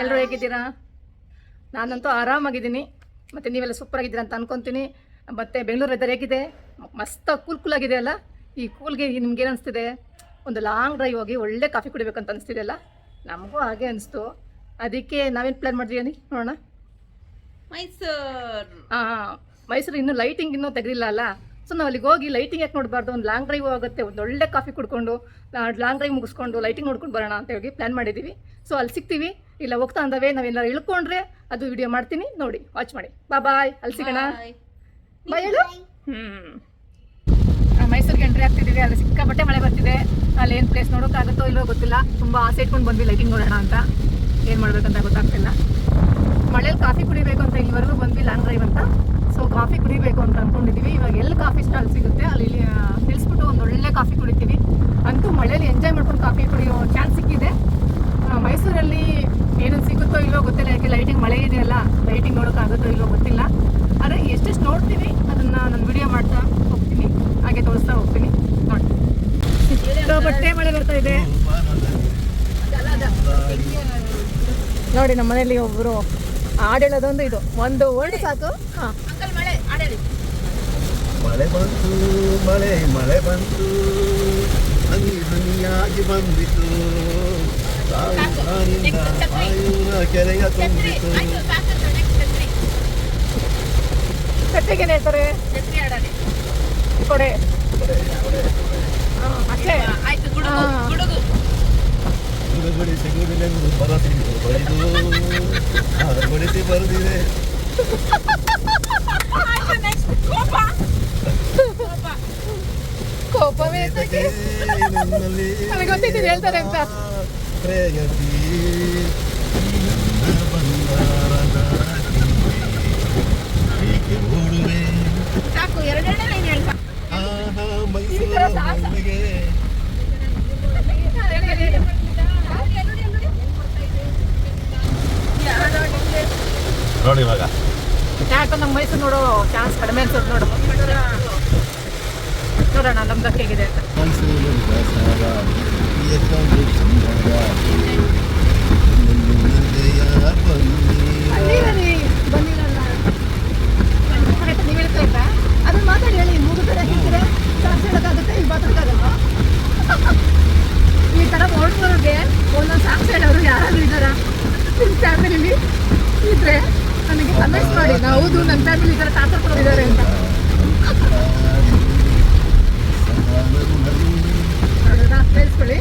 ಎಲ್ಲರೂ ಹೇಗಿದ್ದೀರಾ? ನಾನಂತೂ ಆರಾಮಾಗಿದ್ದೀನಿ. ಮತ್ತು ನೀವೆಲ್ಲ ಸೂಪರ್ ಆಗಿದ್ದೀರಾ ಅಂತ ಅನ್ಕೊತೀನಿ. ಮತ್ತೆ ಬೆಂಗಳೂರು ವೆದರ್ ಹೇಗಿದೆ? ಮಸ್ತ್ ಕೂಲ್ ಕೂಲ್ ಆಗಿದೆ ಅಲ್ಲ? ಈ ಕೂಲ್ಗೆ ನಿಮ್ಗೆ ಏನು ಅನಿಸ್ತಿದೆ? ಒಂದು ಲಾಂಗ್ ಡ್ರೈವ್ ಹೋಗಿ ಒಳ್ಳೆ ಕಾಫಿ ಕುಡಿಬೇಕಂತ ಅನಿಸ್ತಿದೆ ಅಲ್ಲ? ನಮಗೂ ಹಾಗೆ ಅನಿಸ್ತು. ಅದಕ್ಕೆ ನಾವೇನು ಪ್ಲ್ಯಾನ್ ಮಾಡಿದ್ವಿ ನೋಡೋಣ. ಮೈಸೂರು. ಹಾಂ ಮೈಸೂರು ಇನ್ನೂ ಲೈಟಿಂಗ್ ಇನ್ನೂ ತೆಗಲಿಲ್ಲ ಅಲ್ಲ? ಸೊ ನಾವು ಅಲ್ಲಿಗೆ ಹೋಗಿ ಲೈಟಿಂಗ್ ಯಾಕೆ ನೋಡಬಾರ್ದು? ಒಂದು ಲಾಂಗ್ ಡ್ರೈವ್ ಆಗುತ್ತೆ ಒಂದು ಒಳ್ಳೆ ಕಾಫಿ ಕುಡ್ಕೊಂಡು ಲಾಂಗ್ ಡ್ರೈವ್ ಮುಗಿಸ್ಕೊಂಡು ಲೈಟಿಂಗ್ ನೋಡ್ಕೊಂಡು ಬರೋಣ ಅಂತ ಹೇಳಿ ಪ್ಲ್ಯಾನ್ ಮಾಡಿದ್ದೀವಿ ಸೊ ಅಲ್ಲಿ ಸಿಗ್ತೀವಿ. ಇಲ್ಲ ಹೋಗ್ತಾ ಅಂದವೆ ನಾವೇನಾದ್ರು ಇಳ್ಕೊಂಡ್ರೆ ಅದು ವಿಡಿಯೋ ಮಾಡ್ತೀನಿ. ನೋಡಿ ವಾಚ್ ಮಾಡಿ. ಬಾ ಬಾಯ್ ಅಲ್ಲಿ ಸಿಗೋಣ ಬಾಯ್ ಹೇಳು? ಹ್ಞೂ ಮೈಸೂರಿಗೆ ಎಂಟ್ರಿ ಆಗ್ತಿದ್ದೀವಿ. ಅಲ್ಲಿ ಸಿಕ್ಕಾಪಟ್ಟೆ ಮಳೆ ಬರ್ತಿದೆ. ಅಲ್ಲಿ ಏನು ಪ್ಲೇಸ್ ನೋಡೋಕ್ಕಾಗುತ್ತೋ ಇಲ್ಲೋ ಗೊತ್ತಿಲ್ಲ. ತುಂಬ ಆಸೆ ಇಟ್ಕೊಂಡು ಬಂದ್ವಿ ಲೈಟಿಂಗ್ ನೋಡೋಣ ಅಂತ. ಏನು ಮಾಡ್ಬೇಕಂತ ಗೊತ್ತಾಗ್ತಿಲ್ಲ. ಮಳೇಲಿ ಕಾಫಿ ಕುಡಿಬೇಕು ಅಂತ ಇಲ್ಲಿವರೆಗೂ ಬಂದ್ವಿ ಲಾಂಗ್ ಡ್ರೈವ್ ಅಂತ ಸೊ ಕಾಫಿ ಕುಡಿಬೇಕು ಅಂತ ಅನ್ಕೊಂಡಿದೀವಿ ಇವಾಗ ಎಲ್ಲಿ ಕಾಫಿ ಸ್ಟಾಲ್ ಸಿಗುತ್ತೆ ಅಲ್ಲಿ ಇಲ್ಲಿ ನಿಲ್ಸ್ಬಿಟ್ಟು ಒಂದು ಒಳ್ಳೆ ಕಾಫಿ ಕುಡಿತೀವಿ. ಅಂತೂ ಮಳೇಲಿ ಎಂಜಾಯ್ ಮಾಡ್ಕೊಂಡು ಕಾಫಿ ಕುಡಿಯೋ ಚಾನ್ಸ್ ಸಿಕ್ಕಿದೆ. ಮೈಸೂರಲ್ಲಿ ಏನೇನು ಸಿಗುತ್ತೋ ಇಲ್ಲೋ ಗೊತ್ತಿಲ್ಲ ಯಾಕೆ ಲೈಟಿಂಗ್ ಮಳೆ ಇದೆಯಲ್ಲ ಲೈಟಿಂಗ್ ನೋಡೋಕ್ಕಾಗುತ್ತೋ ಇಲ್ಲೋ ಗೊತ್ತಿಲ್ಲ. ಆದರೆ ಎಷ್ಟೆಷ್ಟು ನೋಡ್ತೀನಿ ಅದನ್ನು ನಾನು ವಿಡಿಯೋ ಮಾಡ್ತಾ ಹೋಗ್ತೀನಿ ಹಾಗೆ ತೋರಿಸ್ತಾ ಹೋಗ್ತೀನಿ. ನೋಡಿ. ಬಟ್ಟೆ ಮಳೆ ಬರ್ತಾ ಇದೆ. ನೋಡಿ ನಮ್ಮ ಮನೆಯಲ್ಲಿ ಒಬ್ಬರು ಆಡೇಳೋದೊಂದು ಇದು ಒಂದು ವರ್ಡ್ ಸಾಕು. ಹಾಂ. ಅಂಕಲ್ ಮಳೆ ಆಡೇಳಿ. ಮಳೆ ಬಂತು ಮಳೆ ಮಳೆ ಬಂತು ಹನಿ ಹನಿಯಾಗಿ ಬಂದಿತು. ಕೆರೆಯ ತುಂಬಿತು ಹೇಳ್ತಾರೆ ಕೊಡೆ ಅಷ್ಟೇ ಆಯ್ತು ಗುಡುಗು ಹಾ. ಗುಡುಗು ಗುಡುಗುಡಿಸಿ ಗುಡಿಲೆಂದು ಬರಸಿದು ಬಳಿದು ಬರೆದಿದೆ ಆಯ್ತು ನೆಕ್ಸ್ಟ್ ಕೋಪ ಕೋಪ ಕೋಪವೇ ನನಗೆ ಗೊತ್ತಿದ್ದೀನಿ ಹೇಳ್ತಾರೆ ಅಂತ. ಪ್ರೇಯಸಿ ನನ್ನ ಬಂಗಾರದ ಹೀಗೆ ಓಡುವೆ ಸಾಕು ಎರಡೆರಡೇ ನೀನು ಹೇಳ್ತಾ. ಆಹಾ ಈ ಮೈಸೂರು ಥರ ಸಾಹಸ. ಮಲ್ಲಿಗೆ ನೋಡಿ ಇವಾಗ. ಯಾಕೆ ನಮ್ಮ ಮೈಸೂರು ನೋಡು ಚಾನ್ಸ್ ಕಡಿಮೆ ಅನ್ಸುತ್ತೆ ನೋಡು. ನೋಡೋಣ ನಮ್ದಕ್ಕೆ ಹೇಗಿದೆ ಅಂತ. ಮೈಸೂರು ಸುಂದರ ನಿನ್ನದೆಯ ಬನ್ನಿ ನೀವು ಹೇಳ್ತಾ ಇದ್ರಾ ಅದನ್ನ ಮಾತಾಡಿ ಹೇಳಿ ಮೂರು ಕಡೆ ಹೇಳ್ತೀರಾ ಚಾರ್ಜ್ ಹೇಳೋಕ್ಕಾಗುತ್ತೆ ಇಲ್ಲಿ ಮಾತಾಡೋಕ್ಕಾಗಲ್ವಾ ಈ ಥರ ಓಡ್ಸೋರಿಗೆ ಒಂದೊಂದು ಸಾಕ್ಷಿ ಹೇಳೋರು ಯಾರಾದರೂ ಇದ್ದಾರಾ ನಿಮ್ಮ ಫ್ಯಾಮಿಲಿಲಿ ಇದ್ರೆ ನನಗೆ ಕಮೆಂಟ್ಸ್ ಮಾಡಿ. ಹೌದು ನನ್ನ ಫ್ಯಾಮಿಲಿ ಈ ಥರ ಇದ್ದಾರೆ ಅಂತ ನೋಡೋಣ ಕೇಳಿಸ್ಕೊಳ್ಳಿ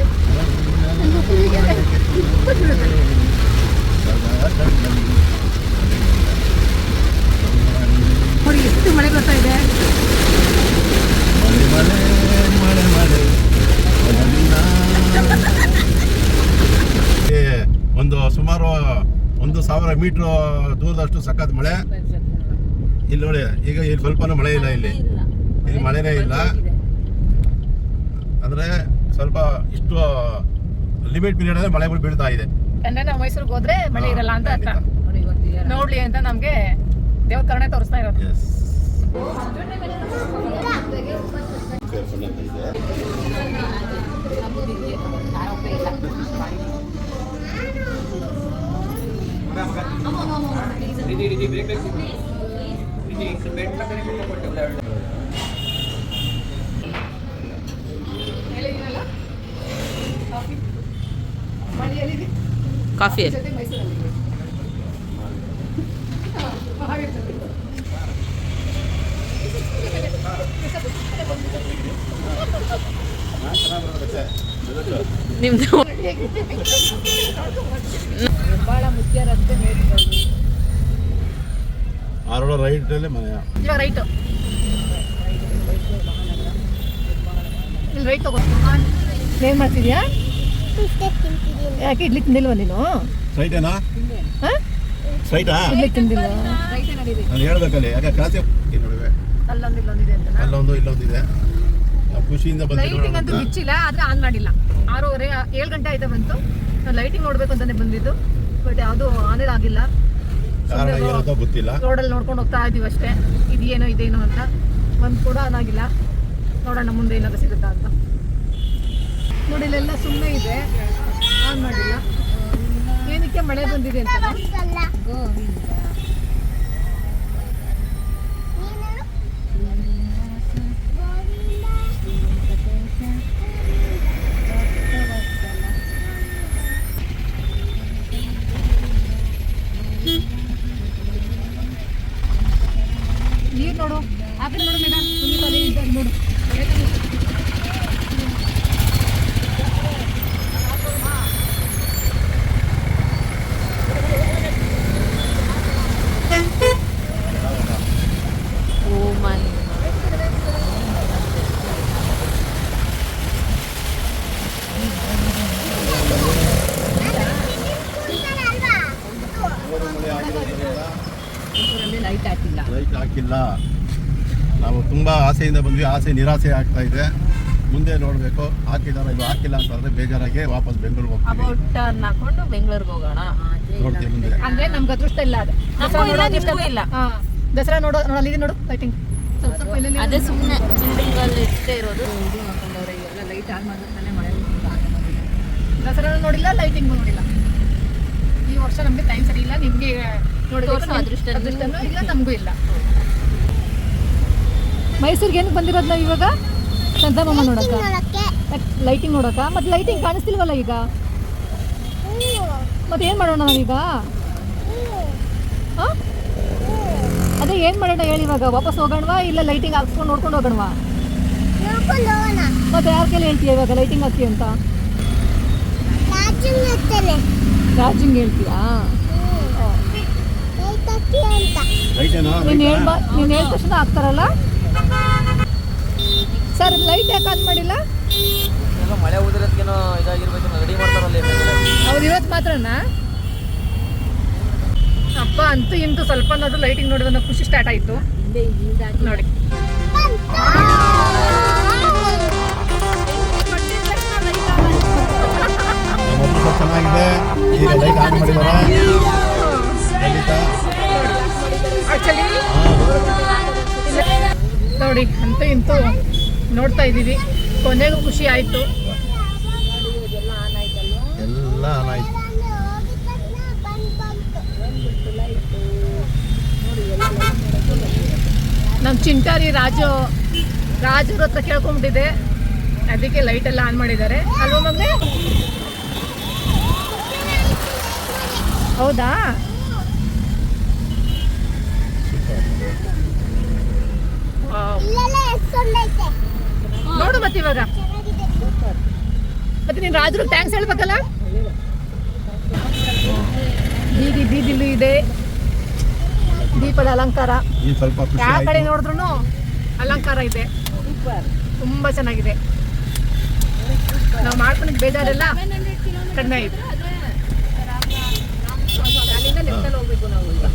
ನೋಡಿ ಎಷ್ಟು ಮಳೆ ಬರ್ತಾ ಇದೆ. ಒಂದು ಸುಮಾರು ಒಂದು ಸಾವಿರ ಮೀಟರ್ ದೂರದಷ್ಟು ಸಖತ್ ಮಳೆ. ಇಲ್ಲಿ ನೋಡಿ ಈಗ ಇಲ್ಲಿ ಸ್ವಲ್ಪನೂ ಮಳೆ ಇಲ್ಲ ಇಲ್ಲಿ. ಇಲ್ಲಿ ಮಳೆನೇ ಇಲ್ಲ. ಅಂದ್ರೆ ಸ್ವಲ್ಪ ಇಷ್ಟು ಲಿಮಿಟ್ ಪೀರಿಯಡ್ ಅಲ್ಲಿ ಮಳೆಗಳು ಬೀಳ್ತಾ ಇದೆ ಅಂದ್ರೆ ನಾವು ಮೈಸೂರಿಗೆ ಹೋದ್ರೆ ಮಳೆ ಇರಲ್ಲ ಅಂತ ಅರ್ಥ. ನೋಡ್ಲಿ ಅಂತ ನಮ್ಗೆ ದೇವ್ರ ಕರುಣೆ ತೋರಿಸ್ತಾ ಇರೋದು Yes. ಮಳೆಯಲ್ಲಿ ಕಾಫಿ. ನಿಮ್ದು? ಬಹಳ ಮುಖ್ಯ ರಸ್ತೆ ಆರೋಳ ರೈಟ್ ಅಲ್ಲೇ ಮನೆ ಇವಾಗ ರೈಟು. ಇಲ್ಲಿ ರೈಟ್ ತಗೋ. ಏನ್ ಮಾಡ್ತಿದ್ಯಾ? ಯಾಕೆ ಇಡ್ಲಿ ತಿಂದಿಲ್ವ ನೀನು? ಹಾ? ಸ್ಟ್ರೈಟಾ? ಇಡ್ಲಿ ತಿಂದಿಲ್ವಾ? ರೈಟೇ ನಾನು ಹೇಳ್ಬೇಕಲ್ಲಿ ಯಾಕೆ ಕ್ರಾಸಿ ನಡುವೆ? ಅಲ್ಲೊಂದು ಇಲ್ಲೊಂದಿದೆ ಅಂತ ಅಲ್ಲೊಂದು ಇಲ್ಲೊಂದಿದೆ ಖುಷಿಯಿಂದ ಲೈಟಿಂಗ್ ಅಂತೂ ಬಿಚ್ಚಿಲ್ಲ ಆದ್ರೆ ಆನ್ ಮಾಡಿಲ್ಲ. ಆರೂವರೆ ಏಳು ಗಂಟೆ ಆಯ್ತಾ ಬಂತು. ನಾವು ಲೈಟಿಂಗ್ ನೋಡ್ಬೇಕು ಅಂತಾನೆ ಬಂದಿದ್ದು. ಬಟ್ ಯಾವುದು ಆನೇ ಆಗಿಲ್ಲ. ಗೊತ್ತಿಲ್ಲ. ರೋಡಲ್ಲಿ ನೋಡ್ಕೊಂಡು ಹೋಗ್ತಾ ಇದೀವಿ ಅಷ್ಟೇ. ಇದೇನೋ ಇದೇನೋ ಅಂತ. ಒಂದು ಕೂಡ ಆನ್ ಆಗಿಲ್ಲ. ನೋಡೋಣ ಮುಂದೆ ಏನಾದ್ರು ಸಿಗುತ್ತಾ ಅಂತ. ನೋಡಿ ಇಲ್ಲೆಲ್ಲ ಸುಮ್ಮನೆ ಇದೆ. ಆನ್ ಮಾಡಿಲ್ಲ. ಏನಕ್ಕೆ ಮಳೆ ಬಂದಿದೆ ಅಂತ? ನೀರು ನೋಡು. ಆ ನೋಡು ಮೇಡಮ್ ನೋಡು ಓ ಮೈ ಲೈಟ್ ಹಾಕಿಲ್ಲ ಲೈಟ್ ಹಾಕಿಲ್ಲ ನಾವು ತುಂಬ ಆಸೆಯಿಂದ ಬಂದ್ವಿ. ಆಸೆ ನಿರಾಸೆ ಆಗ್ತಾ ಇದೆ. ಮುಂದೆ ನೋಡಬೇಕು. ಹಾಕಿದಾರ ಇದು ಹಾಕಿಲ್ಲ ಅಂತಂದ್ರೆ ಬೇಜಾರಾಗಿ ವಾಪಸ್ ಬೆಂಗಳೂರಿಗೆ ಹೋಗ್ತೀವಿ. ಟರ್ನ್ ಹಾಕೊಂಡು ಬೆಂಗಳೂರಿಗೆ ಹೋಗೋಣ. ನೋಡ್ತೀವಿ ಮುಂದೆ. ಅಂದ್ರೆ ನಮ್ಗೆ ಅದೃಷ್ಟ ಇಲ್ಲ ಅದು. ನಮಗೂ ಇಲ್ಲ ನಿಮಗೂ ಇಲ್ಲ. ಹಾ. ದಸರಾ ನೋಡೋ ನೋಡು ಅಲ್ಲಿದೆ ನೋಡು ಲೈಟಿಂಗ್ ಸ್ವಲ್ಪ ಸ್ವಲ್ಪ ಇಲ್ಲೇ ಅದೇ ಸುಮ್ಮನೆ ಬಿಲ್ಡಿಂಗ್ ಅಲ್ಲಿ ಇಷ್ಟೇ ಇರೋದು. ಲೈಟ್ ಆನ್ ಮಾಡಿದ್ರೆ ಮಳೆ ದಸರಾ ನೋಡಿಲ್ಲ ಲೈಟಿಂಗ್ ನೋಡಿಲ್ಲ. ಈ ವರ್ಷ ನಮ್ಗೆ ಟೈಮ್ ಸರಿ ಇಲ್ಲ ನಿಮ್ಗೆ ನೋಡಿದ್ರೆ ತೋರ್ಸೋ ಅದೃಷ್ಟ ಅದೃಷ್ಟನೂ ಇಲ್ಲ ನಮಗೂ ಇಲ್ಲ. ಮೈಸೂರಿಗೆ ಏನಕ್ಕೆ ಬಂದಿರೋದು ನಾವು ಇವಾಗ? ಚಂದಮಾಮ ನೋಡಕ್ಕ ಲೈಟಿಂಗ್ ನೋಡಕ್ಕ ಮತ್ತೆ ಲೈಟಿಂಗ್ ಕಾಣಿಸ್ತಿಲ್ವಲ್ಲ ಈಗ? ಮತ್ತೆ ಏನು ಮಾಡೋಣ ನಾವೀಗ? ಹಾಂ? ಅದೇ ಏನು ಮಾಡೋಣ ಹೇಳಿ ಇವಾಗ? ವಾಪಸ್ ಹೋಗೋಣವಾ ಇಲ್ಲ ಲೈಟಿಂಗ್ ಹಾಕ್ಸ್ಕೊಂಡು ನೋಡ್ಕೊಂಡು ಹೋಗೋಣವಾ? ಮತ್ತೆ ಯಾರ ಕೈಲಿ ಹೇಳ್ತೀಯ ಇವಾಗ ಲೈಟಿಂಗ್ ಹಾಕಿ ಅಂತ? ಚಾರ್ಜಿಂಗ್ ಹೇಳ್ತೀಯಾ? ನೀನು ಹೇಳ್ಬಾ ನೀನು ಹೇಳಿದ ತಕ್ಷಣ ಹಾಕ್ತಾರಲ್ಲ? ಸರ್ ಲೈಟ್ ಯಾಕೆ ಆನ್ ಮಾಡಿಲ್ಲ? ಎಲ್ಲ ಮಳೆ ಉದಿರೋದ್ಕೇನೋ ಇದಾಗಿರ್ಬೇಕು ರೆಡಿ ಮಾಡ್ತಾರಲ್ಲ ಅವ್ರು ಇವತ್ತು ಮಾತ್ರನಾ? ಅಪ್ಪ ಅಂತೂ ಇಂತೂ ಸ್ವಲ್ಪ ನೋಡು ಲೈಟಿಂಗ್ ನೋಡಿದ್ರೆ ಖುಷಿ ಸ್ಟಾರ್ಟ್ ಆಯಿತು. ನೋಡಿ. ಮೊದಲು ಚೆನ್ನಾಗಿದೆ ಈಗ ಲೈಟ್ ಆನ್ ಮಾಡಿದ್ದಾರೆ ನೋಡಿ ಅಂತ ಇಂತೂ ನೋಡ್ತಾ ಇದ್ದೀವಿ. ಕೊನೆಗೂ ಖುಷಿ ಆಯಿತು. ಎಲ್ಲ ಆನ್ ಆಯ್ತು ನಮ್ಮ ಚಿಂಟಾರಿ ರಾಜು ರಾಜರ ಹತ್ರ ಕೇಳ್ಕೊಂಬಿಟ್ಟಿದೆ ಅದಕ್ಕೆ ಲೈಟ್ ಎಲ್ಲ ಆನ್ ಮಾಡಿದ್ದಾರೆ. ಅಲ್ವಾ ಮಗನೇ? ಹೌದಾ ವಾವ್. ಮತ್ತೆ ಇವಾಗ. ಮತ್ತೆ ನೀನು ರಾಜರು ಥ್ಯಾಂಕ್ಸ್ ಹೇಳ್ಬೇಕಲ್ಲ? ಬೀದಿ ಬೀದಿಲು ಇದೆ. ದೀಪದ ಅಲಂಕಾರ. ಈ ಸ್ವಲ್ಪ ಖುಷಿ ಯಾವ ಕಡೆ ನೋಡಿದ್ರು ಅಲಂಕಾರ ಇದೆ. ತುಂಬಾ ಚೆನ್ನಾಗಿದೆ. ನಾವು ಮಾಡ್ಕೊಂಡಿದ್ದು ಬೇಜಾರೆಲ್ಲ? ಕಡಿಮೆ ಆಯ್ತು. ಹೋಗ್ಬೇಕು ನಾವು ಈಗ.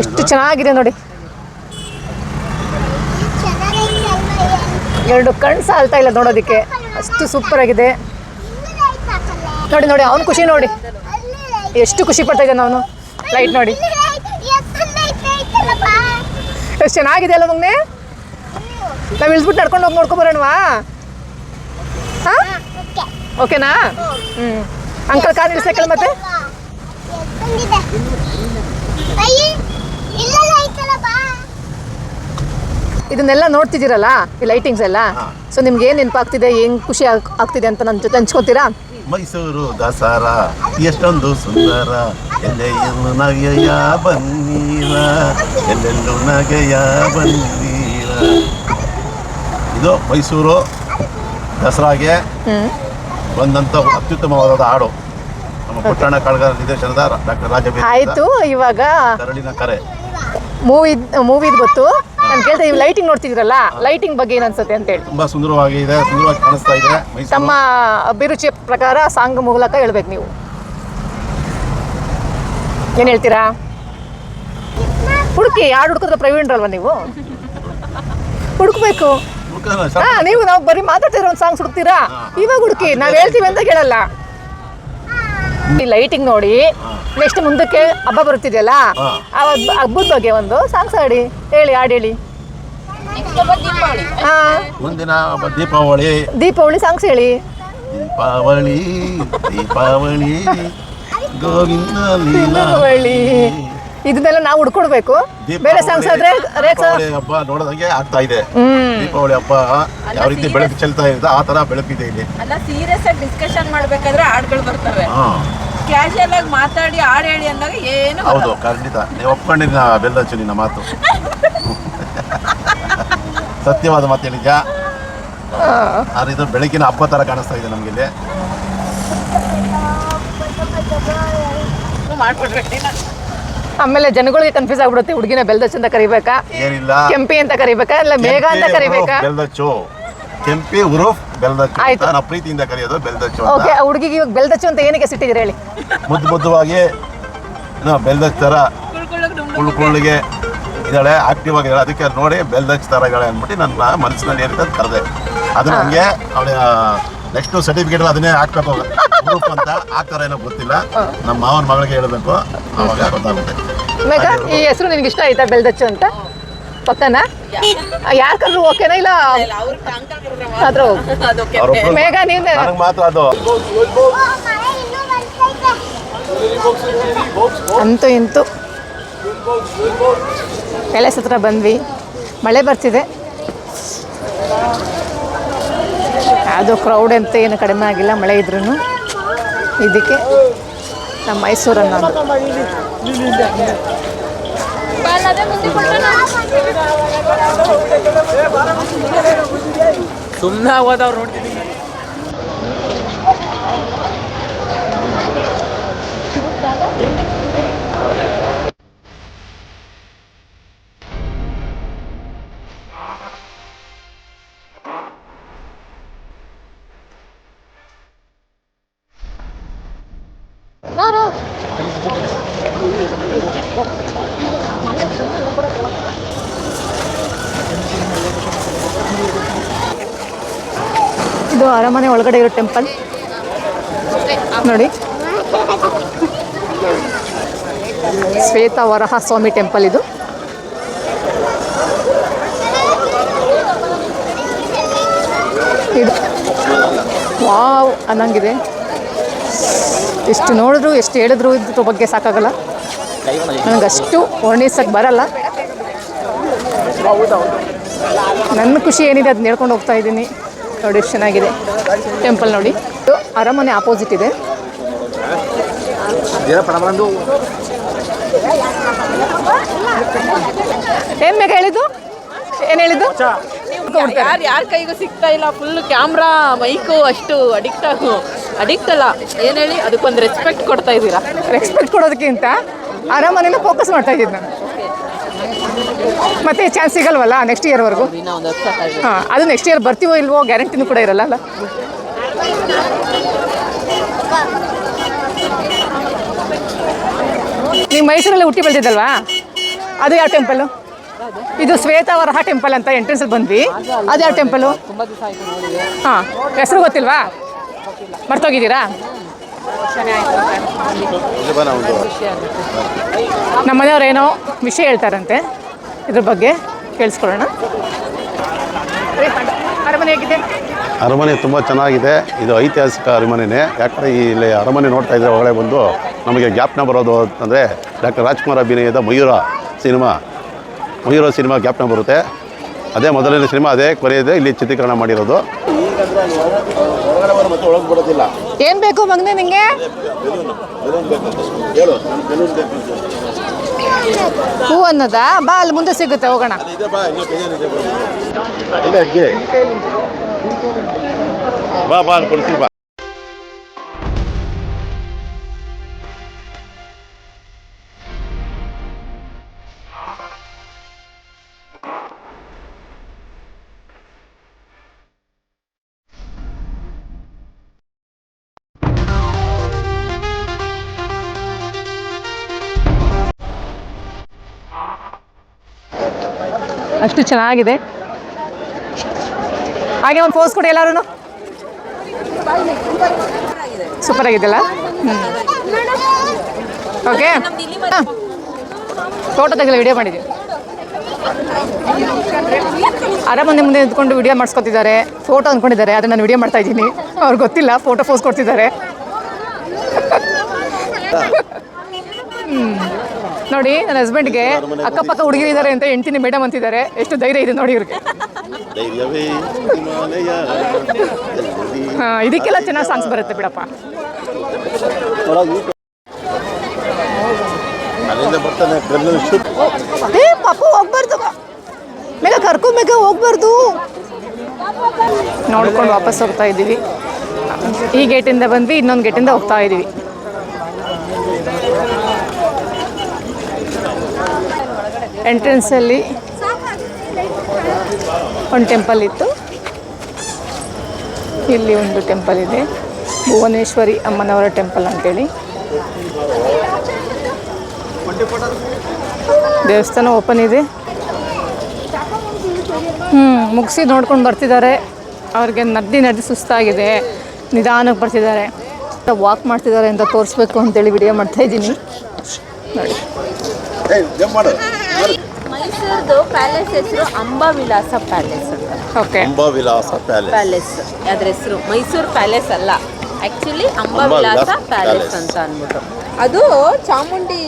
ಎಷ್ಟು ಚೆನ್ನಾಗಿದೆ ನೋಡಿ. ಎರಡು ಕಣ್ಣು ಸಾಲ್ತಾ ಇಲ್ಲ ನೋಡೋದಕ್ಕೆ. ಅಷ್ಟು ಸೂಪರ್ ಆಗಿದೆ. ನೋಡಿ ನೋಡಿ ಅವನು ಖುಷಿ ನೋಡಿ. ಎಷ್ಟು ಖುಷಿ ಪಡ್ತಾ ಇದ್ದಾನೆ ಅವನು. ಲೈಟ್ ನೋಡಿ. ಎಷ್ಟು ಚೆನ್ನಾಗಿದೆ ಅಲ್ಲ ಮಗ್ನೆ? ನಾವು ಇಳಿಸ್ಬಿಟ್ಟು ನಡ್ಕೊಂಡು ಹೋಗಿ ನೋಡ್ಕೊ ಬರೋಣವಾ? ಹಾಂ? ಓಕೆನಾ ಹ್ಞೂ ಅಂಕಲ್ ಕಾರ್ ಇಳಿಸ್ಬೇಕಲ್ಲ ಮತ್ತೆ. ಇದನ್ನೆಲ್ಲ ನೋಡ್ತಿದ್ದೀರಲ್ಲ ಈ ಲೈಟಿಂಗ್ಸ್ ಎಲ್ಲ. ಸೊ ನಿಮ್ಗೆ ಏನು ನೆನಪಾಗ್ತಿದೆ ಏನು ಖುಷಿ ಆಗ್- ಆಗ್ತಿದೆ ಅಂತ ನನ್ನ ಜೊತೆ ಹಂಚ್ಕೊತೀರಾ? ಮೈಸೂರು ದಸರಾ ಎಷ್ಟೊಂದು ಸುಂದರ ಎಲ್ಲೆಲ್ಲೂ ನಗೆಯ ಬನ್ನೀರ ಎಲ್ಲೆಲ್ಲೂ ನಗೆಯ ಬನ್ನೀರ ಇದು ಮೈಸೂರು ದಸರಾಗೆ ಬಂದಂತ ಬಂದಂಥ ಅತ್ಯುತ್ತಮವಾದ ಹಾಡು. ನಮ್ಮ ಪುಟ್ಟಣ್ಣ ಕಳಗ ನಿರ್ದೇಶನದ ಡಾಕ್ಟರ್ ರಾಜ ಆಯಿತು ಇವಾಗ ಕರಳಿನ ಕರೆ. ಮೂವಿ ಮೂವಿದ್ ಗೊತ್ತು? ನಾನು ಕೇಳ್ತಾ ಲೈಟಿಂಗ್ ನೋಡ್ತಿದ್ರಲ್ಲ ಲೈಟಿಂಗ್ ಬಗ್ಗೆ ಏನು ಅನ್ಸುತ್ತೆ ಅಂತೇಳಿ ತುಂಬಾ ಸುಂದರವಾಗಿದೆ ಸುಂದರವಾಗಿ ಕಾಣಿಸ್ತಾ ಇದೆ ತಮ್ಮ ಅಭಿರುಚಿಯ ಪ್ರಕಾರ ಸಾಂಗ್ ಮೂಲಕ ಹೇಳ್ಬೇಕು ನೀವು. ಏನು ಹೇಳ್ತೀರಾ? ಹುಡುಕಿ ಯಾರು ಹುಡುಕಿದ್ರೆ ಪ್ರವೀಣ್ರಲ್ವಾ ನೀವು? ಹುಡುಕ್ಬೇಕು. ಹುಡ್ಕಲ್ಲ, ಹಾ ನೀವು ನಾವು ಬರೀ ಮಾತಾಡ್ತಿರೋ ಒಂದು ಸಾಂಗ್ಸ್ ಹುಡುಕ್ತೀರಾ? ಇವಾಗ ಹುಡುಕಿ ನಾವು ಹೇಳ್ತೀವಿ ಅಂತ ಕೇಳಲ್ಲ. ಈ ಲೈಟಿಂಗ್ ನೋಡಿ. ನೆಕ್ಸ್ಟ್ ಮುಂದಕ್ಕೆ ಹಬ್ಬ ಬರುತ್ತಿದೆಯಲ್ಲ? ಆ ಹಬ್ಬ- ಹಬ್ಬದ ಬಗ್ಗೆ ಒಂದು ಸಾಂಗ್ಸ್ ಹಾಡಿ. ಹೇಳಿ ಹಾಡು ಹೇಳಿ. ಹಾ. ಮುಂದಿನ ದೀಪಾವಳಿ. ದೀಪಾವಳಿ ಸಾಂಗ್ಸ್ ಹೇಳಿ. ದೀಪಾವಳಿ ದೀಪಾವಳಿ ಗೋವಿಂದ ಲೀಲಾವಳಿ ದೀಪಾವಳಿ. ಇದನ್ನೆಲ್ಲ ನಾವು ಹುಡ್ಕೊಡ್ಬೇಕು. ಬೇರೆ ಸಾಂಗ್ಸ್ ಆದ್ರೆ ರೇಖಾ ದೀಪಾವಳಿ ಹಬ್ಬ ನೋಡೋದಂಗೆ ಆಗ್ತಾ ಇದೆ. ದೀಪಾವಳಿ ಹಬ್ಬ ಯಾವ ರೀತಿ ಬೆಳಕು ಚೆಲ್ತಾ ಇದೆ ಆ ತರ ಬೆಳಕಿದೆ ಇಲ್ಲಿ. ಅಲ್ಲ ಸೀರಿಯಸ್ ಆಗಿ ಡಿಸ್ಕಷನ್ ಮಾಡ್ಬೇಕಾದ್ರೆ ಹಾಡ್ಗಳು ಬರ್ತವೆ. ಕ್ಯಾಶುಯಲ್ ಆಗಿ ಮಾತಾಡಿ ಹಾಡು ಹೇಳಿ ಅಂದಾಗ ಏನು ಹೌದು ಖಂಡಿತ. ನೀವು ಒಪ್ಕೊಂಡಿನ ಬೆಲ್ಲಚ್ಚು ನಿನ್ನ ಮಾತು. ಸತ್ಯವಾದ ಮಾತು ಹೇಳಿದ್ಯಾ? ಆದ್ರೆ ಇದು ಬೆಳಕಿನ ಹಬ್ಬ ತರ ಕಾಣಿಸ್ತಾ ಇದೆ ನಮ್ಗೆ ಇಲ್ಲಿ. ಆಮೇಲೆ ಜನಗಳಿಗೆ ಕನ್ಫ್ಯೂಸ್ ಆಗ್ಬಿಡುತ್ತೆ ಹುಡುಗಿನ ಬೆಲ್ದಚ್ ಅಂತ ಕರಿಬೇಕಾ? ಏನಿಲ್ಲ. ಕೆಂಪಿ ಅಂತ ಕರಿಬೇಕಾ? ಇಲ್ಲ ಮೇಘ ಅಂತ ಕೆಂಪಿ ಕರಿಬೇಕಾ? ಉರುಫ್ ಬೆಲ್ದಚ್ಚು. ಕೆಂಪಿ ಉರುಫ್ ಬೆಲ್ದಚ್ಚು ಆಯ್ತು. ನಾವು ಪ್ರೀತಿಯಿಂದ ಕರೆಯೋದು ಬೆಲ್ದಚ್ಚು ಓಕೆ ಅಂತ ಆ ಹುಡುಗಿಗೆ ಇವಾಗ ಬೆಲ್ದಚ್ಚು ಅಂತ ಏನಕ್ಕೆ ಸಿಟ್ಟಿದ್ರೆ ಹೇಳಿ? ಮುದ್ದು ಮುದ್ದುವಾಗಿ ಏನೋ ಬೆಲ್ದಚ್ ಥರ ಕುಳ್ಳು ಕುಳ್ಳಿಗೆ ಇದ್ದಾಳೆ ಆಕ್ಟಿವ್ ಆಗಿದ್ದಾಳೆ. ಅದಕ್ಕೆ ಅದ್ ನೋಡಿ ಬೆಲ್ದಚ್ ಇದ್ದಾಳೆ ಅಂದ್ಬಿಟ್ಟು ನನ್ನ ಮನಸ್ಸಿನಲ್ಲಿ ಏನಿದೆ ಕರೆದೆ. ಅದು ನನಗೆ ಅವಳ ನೆಕ್ಸ್ಟ್ ಸರ್ಟಿಫಿಕೇಟ್ ಅದನ್ನೇ ಹಾಕ್ಬೇಕು. ಗ್ರೂಪ್ ಅಂತ ಹಾಕ್ತಾರೆ ಏನೋ ಗೊತ್ತಿಲ್ಲ. ನಮ್ಮ ಮಾವನ ಮಗಳಿಗೆ ಹೇಳಬೇಕು. ಅವಾಗ ಗೊತ್ತಾಗುತ್ತೆ. ಮೇಘ ಈ ಹೆಸರು ನಿನ್ಗೆ ಇಷ್ಟ ಆಯ್ತಾ ಬೆಲ್ದಚ್ಚು ಅಂತ? ಪಕ್ಕನ? ಯಾರ್ಕಾದರೂ ಕರ್ರು ಓಕೆನಾ ಇಲ್ಲ? ಅದ್ರ ಮೇಘ ನೀನ್ ನನಗೆ ಮಾತ್ರ ಅದು. ಅಂತೂ ಇಂತೂ. ಪ್ಯಾಲೇಸ್ ಹತ್ರ ಬಂದ್ವಿ. ಮಳೆ ಬರ್ತಿದೆ. ಅದು ಕ್ರೌಡ್ ಅಂತ ಏನು ಕಡಿಮೆ ಆಗಿಲ್ಲ ಮಳೆ ಇದ್ರೂ ಇದಕ್ಕೆ ನಮ್ಮ ಮೈಸೂರನ್ನ ಸುಮ್ಮನೆ ಹೋದವ್ರು ನೋಡ್ತೀನಿ ಇದು ಅರಮನೆ ಒಳಗಡೆ ಇರೋ ಟೆಂಪಲ್. ನೋಡಿ. ಶ್ವೇತ ವರಹ ಸ್ವಾಮಿ ಟೆಂಪಲ್ ಇದು. ಇದು. ವಾವ್ ಅನ್ನಂಗಿದೆ. ಎಷ್ಟು ನೋಡಿದ್ರು, ಎಷ್ಟು ಹೇಳಿದ್ರು ಇದ್ರ ಬಗ್ಗೆ ಸಾಕಾಗಲ್ಲ. ನನಗಷ್ಟು ವರ್ಣಿಸಕ್ಕೆ ಬರಲ್ಲ. ನನ್ನ ಖುಷಿ ಏನಿದೆ ಅದನ್ನ ಹೇಳ್ಕೊಂಡು ಹೋಗ್ತಾ ಇದ್ದೀನಿ. ನೋಡಿ ಎಷ್ಟು ಚೆನ್ನಾಗಿದೆ ಟೆಂಪಲ್ ನೋಡಿ. ಅರಮನೆ ಆಪೋಸಿಟ್ ಇದೆ. ಏನ್ ಬೇಕಾ ಹೇಳಿದ್ದು? ಏನು ಹೇಳಿದ್ದು? ಯಾರು ಯಾರ ಕೈಗೂ ಸಿಗ್ತಾ ಇಲ್ಲ ಫುಲ್ ಕ್ಯಾಮ್ರಾ ಮೈಕು ಅಷ್ಟು ಅಡಿಕ್ಟ್ ಆಗು. ಅಡಿಕ್ಟ್ ಅಲ್ಲ. ಏನ್ ಹೇಳಿ? ಅದಕ್ಕೊಂದು ರೆಸ್ಪೆಕ್ಟ್ ಕೊಡ್ತಾ ಇದ್ದೀರಾ. ರೆಸ್ಪೆಕ್ಟ್ ಕೊಡೋದಕ್ಕಿಂತ ಅರಮನೆನ ಫೋಕಸ್ ಮಾಡ್ತಾ ಇದ್ದೀನಿ ನಾನು. ಮತ್ತೆ ಚಾನ್ಸ್ ಸಿಗಲ್ವಲ್ಲ ನೆಕ್ಸ್ಟ್ ಇಯರ್ವರೆಗೂ ವರ್ಷ ಕಾಯ್ಬೇಕು. ಹಾಂ ಅದು ನೆಕ್ಸ್ಟ್ ಇಯರ್ ಬರ್ತೀವೋ ಇಲ್ವೋ ಗ್ಯಾರಂಟಿನೂ ಕೂಡ ಇರಲ್ಲ ಅಲ್ಲ ನೀವು ಮೈಸೂರಲ್ಲಿ ಹುಟ್ಟಿ ಬೆಳೆದಿದ್ದಲ್ವಾ? ಅದು ಯಾವ ಟೆಂಪಲು ಇದು ಶ್ವೇತಾವರಹ ಟೆಂಪಲ್ ಅಂತ ಎಂಟ್ರೆನ್ಸಲ್ಲಿ ಬಂದ್ವಿ. ಅದು ಯಾವ ಟೆಂಪಲು ಹಾಂ ಹೆಸರು ಗೊತ್ತಿಲ್ವಾ? ಮರ್ತೋಗಿದ್ದೀರಾ? ನಮ್ಮ ಮನೆಯವ್ರು ಏನೋ ವಿಷಯ ಹೇಳ್ತಾರಂತೆ. ಇದ್ರ ಬಗ್ಗೆ ಕೇಳಿಸ್ಕೊಳ್ಳೋಣ. ಅರಮನೆ ಹೇಗಿದೆ? ಅರಮನೆ ತುಂಬ ಚೆನ್ನಾಗಿದೆ. ಇದು ಐತಿಹಾಸಿಕ ಅರಮನೆನೇ. ಯಾಕಂದರೆ ಇಲ್ಲಿ ಅರಮನೆ ನೋಡ್ತಾ ಇದ್ರೆ ಒಳಗಡೆ ಬಂದು ನಮಗೆ ಗ್ಯಾಪ್ನ ಬರೋದು ಅಂತಂದರೆ ಡಾಕ್ಟರ್ ರಾಜ್ಕುಮಾರ್ ಅಭಿನಯದ ಮಯೂರ ಸಿನಿಮಾ. ಮಯೂರ ಸಿನಿಮಾ ಗ್ಯಾಪ್ನ ಬರುತ್ತೆ. ಅದೇ ಮೊದಲನೇ ಸಿನಿಮಾ ಅದೇ ಕೊನೆಯದೇ ಇಲ್ಲಿ ಚಿತ್ರೀಕರಣ ಮಾಡಿರೋದು. ಒಳಗೆ ಏನು ಬೇಕು ಮಗನೇ ನಿಂಗೆ? ಹೂ ಅನ್ನೋದಾ? ಬಾ ಅಲ್ಲಿ ಮುಂದೆ ಸಿಗುತ್ತೆ ಹೋಗೋಣ. ಬಾ ಬಾ ಕೊಡ್ತೀವಿ ಬಾ. ಅಷ್ಟು ಚೆನ್ನಾಗಿದೆ. ಹಾಗೆ ಒಂದು ಪೋಸ್ ಕೊಡಿ ಎಲ್ಲರೂ ಸೂಪರ್ ಆಗಿದೆಲ್ಲ ಓಕೆ ಫೋಟೋ ತೆಗೆಲ್ಲ ವಿಡಿಯೋ ಮಾಡಿದ್ದೀವಿ. ಅರಮನೆ ಮುಂದೆ ನಿಂತ್ಕೊಂಡು ವಿಡಿಯೋ ಮಾಡಿಸ್ಕೊತಿದ್ದಾರೆ. ಫೋಟೋ ಅಂದ್ಕೊಂಡಿದ್ದಾರೆ ಅದನ್ನು ನಾನು ವಿಡಿಯೋ ಮಾಡ್ತಾ ಇದ್ದೀನಿ. ಅವ್ರಿಗೆ ಗೊತ್ತಿಲ್ಲ ಫೋಟೋ ಫೋಸ್ ಕೊಡ್ತಿದ್ದಾರೆ. ನೋಡಿ ನನ್ನ ಹಸ್ಬೆಂಡ್ಗೆ ಅಕ್ಕಪಕ್ಕ ಹುಡುಗಿರಿದ್ದಾರೆ ಅಂತ ಹೆಂಡ್ತಿನಿ ಮೇಡಮ್ ಅಂತಿದ್ದಾರೆ. ಎಷ್ಟು ಧೈರ್ಯ ಇದೆ ನೋಡಿ ಇವ್ರಿಗೆ. ಹಾ, ಇದಕ್ಕೆಲ್ಲ ಚೆನ್ನಾಗಿ ಸಾಂಗ್ಸ್ ಬರುತ್ತೆ ಬಿಡಪ್ಪ. ಏ ಪಾಪು ಹೋಗ್ಬಾರ್ದು. ಬೇಗ ಕರ್ಕೊಂಬೇಕ ಹೋಗ್ಬಾರ್ದು. ನೋಡ್ಕೊಂಡು ವಾಪಸ್ ಹೋಗ್ತಾ ಇದ್ದೀವಿ. ಈ ಗೇಟಿಂದ ಬಂದ್ವಿ ಇನ್ನೊಂದು ಗೇಟಿಂದ ಹೋಗ್ತಾ ಇದ್ದೀವಿ. ಎಂಟ್ರೆನ್ಸಲ್ಲಿ ಒಂದು ಟೆಂಪಲ್ ಇತ್ತು. ಇಲ್ಲಿ ಒಂದು ಟೆಂಪಲ್ ಇದೆ. ಭುವನೇಶ್ವರಿ ಅಮ್ಮನವರ ಟೆಂಪಲ್ ಅಂತೇಳಿ. ದೇವಸ್ಥಾನ ಓಪನ್ ಇದೆ. ಹ್ಞೂ ಮುಗಿಸಿ ನೋಡ್ಕೊಂಡು ಬರ್ತಿದ್ದಾರೆ. ಅವ್ರಿಗೆ ನದಿ ನದಿ ಸುಸ್ತಾಗಿದೆ. ನಿಧಾನಕ್ಕೆ ಬರ್ತಿದ್ದಾರೆ. ವಾಕ್ ಮಾಡ್ತಿದ್ದಾರೆ ಅಂತ ತೋರಿಸ್ಬೇಕು ಅಂತೇಳಿ ವಿಡಿಯೋ ಮಾಡ್ತಾ ಇದ್ದೀನಿ. ನೋಡಿ. ಮೈಸೂರ್ದು ಪ್ಯಾಲೇಸ್ ಹೆಸರು ಅಂಬಾವಿಲಾಸ ಪ್ಯಾಲೇಸ್ ಅಂತ. ಓಕೆ. ಅಂಬಾವಿಲಾಸ ಪ್ಯಾಲೇಸ್. ಪ್ಯಾಲೇಸ್. ಅದ್ರ ಹೆಸರು ಮೈಸೂರು ಪ್ಯಾಲೇಸ್ ಅಲ್ಲ. Actually Ambavilasa palace. ಅಂತ ಅಂದ್ಬಿಟ್ಟು ಅದು ಚಾಮುಂಡಿ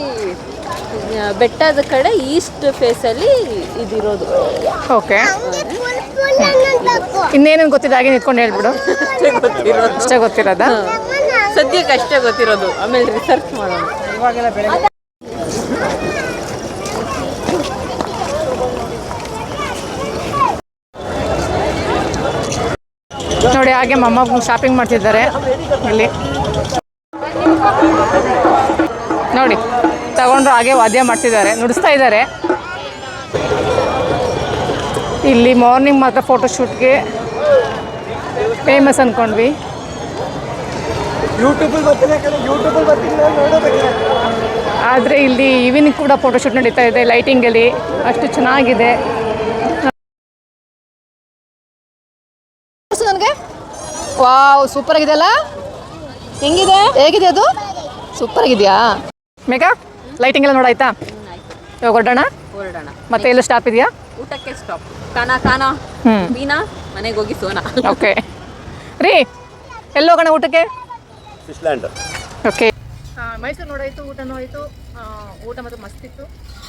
ಬೆಟ್ಟದ ಕಡೆ ಈಸ್ಟ್ ಫೇಸಲ್ಲಿ ಇದಿರೋದು. ಓಕೆ. ಇನ್ನೇನೇನು ಗೊತ್ತಿದೆ ಹಾಗೆ ನಿಂತ್ಕೊಂಡು ಹೇಳ್ಬಿಡು. ಅಷ್ಟೇ ಗೊತ್ತಿರೋದು. ಅಷ್ಟೇ ಗೊತ್ತಿರೋದಾ? ಸದ್ಯಕ್ಕೆ ಅಷ್ಟೇ ಗೊತ್ತಿರೋದು. ಆಮೇಲೆ ರಿಸರ್ಚ್ ಮಾಡೋಣ. ನೋಡಿ ಹಾಗೆ ಮಮ್ಮ ಶಾಪಿಂಗ್ ಮಾಡ್ತಿದ್ದಾರೆ ಇಲ್ಲಿ. ನೋಡಿ ತಗೊಂಡ್ರು ಹಾಗೆ ವಾದ್ಯ ಮಾಡ್ತಿದ್ದಾರೆ ನುಡಿಸ್ತಾ ಇದ್ದಾರೆ. ಇಲ್ಲಿ ಮಾರ್ನಿಂಗ್ ಮಾತ್ರ ಫೋಟೋಶೂಟ್ಗೆ ಫೇಮಸ್ ಅನ್ಕೊಂಡ್ವಿ. ಆದರೆ ಇಲ್ಲಿ ಈವ್ನಿಂಗ್ ಕೂಡ ಫೋಟೋಶೂಟ್ ನಡೀತಾ ಇದೆ ಲೈಟಿಂಗಲ್ಲಿ ಅಷ್ಟು ಚೆನ್ನಾಗಿದೆ. ನನಗೆ? ವಾವ್ ಸೂಪರ್ ಆಗಿದೆ ಅಲ್ಲ ಹೆಂಗಿದೆ? ಹೇಗಿದೆ ಅದು? ಸೂಪರ್ ಆಗಿದೆಯಾ? ಮೇಘಾ ಲೈಟಿಂಗ್ ಎಲ್ಲ ನೋಡಾಯ್ತಾ? ಇವಾಗ ಹೊರಡೋಣ? ಹೊರಡೋಣ. ಮತ್ತೆ ಎಲ್ಲ ಸ್ಟಾಪ್ ಇದೆಯಾ? ಊಟಕ್ಕೆ ಸ್ಟಾಪ್ ಕಾನ ಕಾನಾ ಹ್ಮ್. ಮೀನಾ ಮನೆಗೆ ಹೋಗಿ ಸೋನಾ. ಓಕೆ ರೀ ಎಲ್ಲಿ ಹೋಗೋಣ ಊಟಕ್ಕೆ? ಫಿಶ್ಲ್ಯಾಂಡ್ ಓಕೆ ಮೈಸೂರು ನೋಡಾಯ್ತು ಊಟನೂ ಆಯ್ತು ಊಟ ಮಾತ್ರ ಮಸ್ತ್ ಇತ್ತು.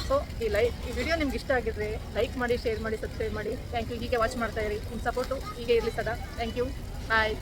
ಸೊ ಈ ಲೈ ಈ ವಿಡಿಯೋ ನಿಮ್ಗೆ ಇಷ್ಟ ಆಗಿದ್ರೆ ಲೈಕ್ ಮಾಡಿ ಶೇರ್ ಮಾಡಿ ಸಬ್ಸ್ಕ್ರೈಬ್ ಮಾಡಿ. ಥ್ಯಾಂಕ್ ಯು ಹೀಗೆ ವಾಚ್ ಮಾಡ್ತಾ ಇರಿ. ನಿಮ್ಮ ಸಪೋರ್ಟು ಹೀಗೆ ಇರಲಿ ಸದಾ. Thank you bye